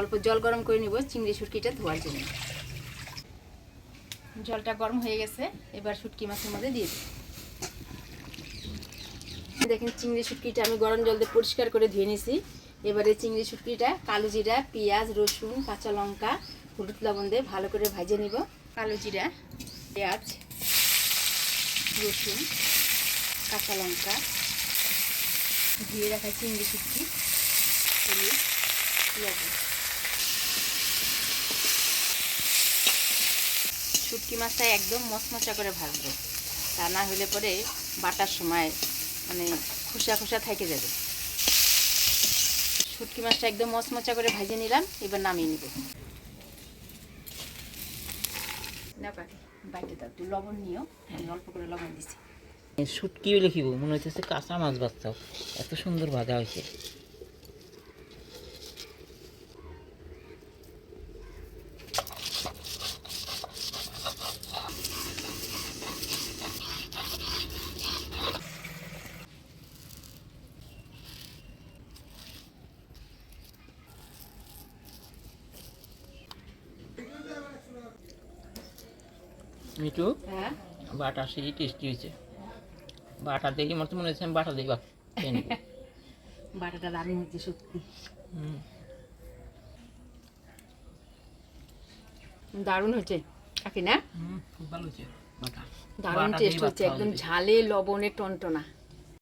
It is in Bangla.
অল্প জল গরম করে নিব, চিংড়ি শুটকিটা ধোয়ার জন্য। জলটা গরম হয়ে গেছে, এবার শুটকি মাছের মধ্যে দিয়ে দিই। দেখেন চিংড়ি শুটকিটা আমি গরম জল দিয়ে পরিষ্কার করে ধুয়ে নিয়েছি এবারে চিংড়ি শুটকিটা কালো জিরা, পেঁয়াজ, রসুন, কাঁচা লঙ্কা, হলুদ লবণ দিয়ে ভালো করে ভাজে নিব। কালো জিরা, পেঁয়াজ, রসুন, কাঁচা লঙ্কা, ধুয়ে রাখা চিংড়ি শুটকি, হলুদ লবণ শুটকি মাছটা একদম মচমচা করে ভাজবো। তা না হলে পরে বাটার সময় মানে খোসা খোসা থেকে যাবে। শুটকি মাছটা একদম মচমচা করে ভেজে নিলাম, এবার নামিয়ে নিব। না লবণ নিও। অল্প করে লবণ দিছি। শুটকি লিখিব, মনে হচ্ছে কাঁচা মাছ বাচ্চাও এত সুন্দর ভাজা হয়েছে। মিটু হ্যাঁ? বাটা সেই টেস্টি হয়েছে। বাটা দেখি আমার তো মনে হচ্ছে আমি বাটা বা খেয়ে বাটাটা দারুণ হচ্ছে সত্যি। হুম। দারুণ হচ্ছে কাকি না? হুম, খুব ভালো বাটা। দারুণ টেস্ট হচ্ছে একদম ঝালে লবণে টনটনা।